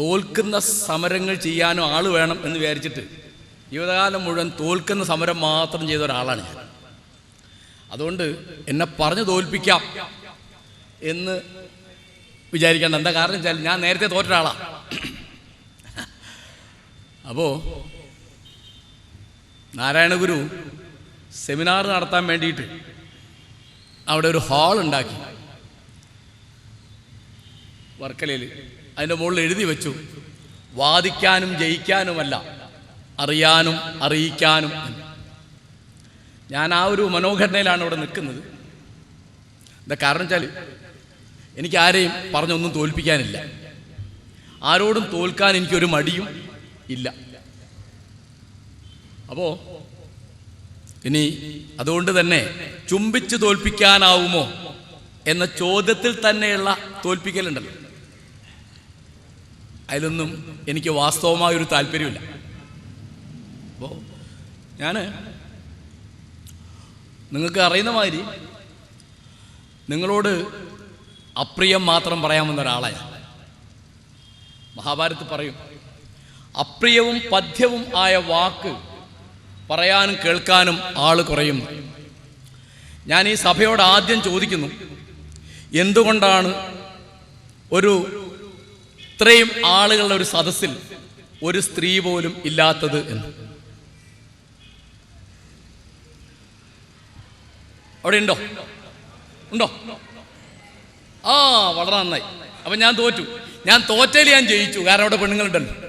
തോൽക്കുന്ന സമരങ്ങൾ ചെയ്യാനും ആൾ വേണം എന്ന് വിചാരിച്ചിട്ട് ജീവിതകാലം മുഴുവൻ തോൽക്കുന്ന സമരം മാത്രം ചെയ്ത ഒരാളാണ് ഞാൻ. അതുകൊണ്ട് എന്നെ പറഞ്ഞു തോൽപ്പിക്കാം എന്ന് വിചാരിക്കേണ്ട. എന്താ കാരണം വെച്ചാൽ ഞാൻ നേരത്തെ തോറ്റ ഒരാളാണ് അപ്പോൾ നാരായണഗുരു സെമിനാർ നടത്താൻ വേണ്ടിയിട്ട് അവിടെ ഒരു ഹാൾ ഉണ്ടാക്കി. വർക്കലയിൽ അതിന്റെ മുകളിൽ എഴുതി വെച്ചു. വാദിക്കാനും ജയിക്കാനുമല്ല അറിയാനും അറിയിക്കാനും ഞാൻ ആ ഒരു മനോഘടനയിലാണ് ഇവിടെ നിൽക്കുന്നത്. എന്താ കാരണം വെച്ചാൽ എനിക്ക് ആരെയും പറഞ്ഞൊന്നും തോൽപ്പിക്കാനില്ല. ആരോടും തോൽക്കാൻ എനിക്കൊരു മടിയും ഇല്ല. അപ്പോ ഇനി അതുകൊണ്ട് തന്നെ ചുംബിച്ച് തോൽപ്പിക്കാനാവുമോ എന്ന ചോദ്യത്തിൽ തന്നെയുള്ള തോൽപ്പിക്കലുണ്ടല്ലോ. അതിലൊന്നും എനിക്ക് വാസ്തവമായൊരു താല്പര്യമില്ല അപ്പോൾ ഞാൻ നിങ്ങൾക്ക് അറിയുന്ന മാതിരി നിങ്ങളോട് അപ്രിയം മാത്രം പറയാമെന്ന ഒരാളാണ്. മഹാഭാരത് പറയും അപ്രിയവും പഥ്യവും ആയ വാക്ക് പറയാനും കേൾക്കാനും ആൾ കുറയും ഞാൻ ഈ സഭയോട് ആദ്യം ചോദിക്കുന്നു എന്തുകൊണ്ടാണ് ഒരു ഇത്രയും ആളുകളുടെ ഒരു സദസ്സിൽ ഒരു സ്ത്രീ പോലും ഇല്ലാത്തത് എന്ന് അവിടെ ഉണ്ടോ? ഉണ്ടോ? ആ വളരെ നന്നായി. അപ്പൊ ഞാൻ തോറ്റു. ഞാൻ തോറ്റയിൽ ഞാൻ ജയിച്ചു. കാരണം അവിടെ പെണ്ണുങ്ങളുണ്ടല്ലോ.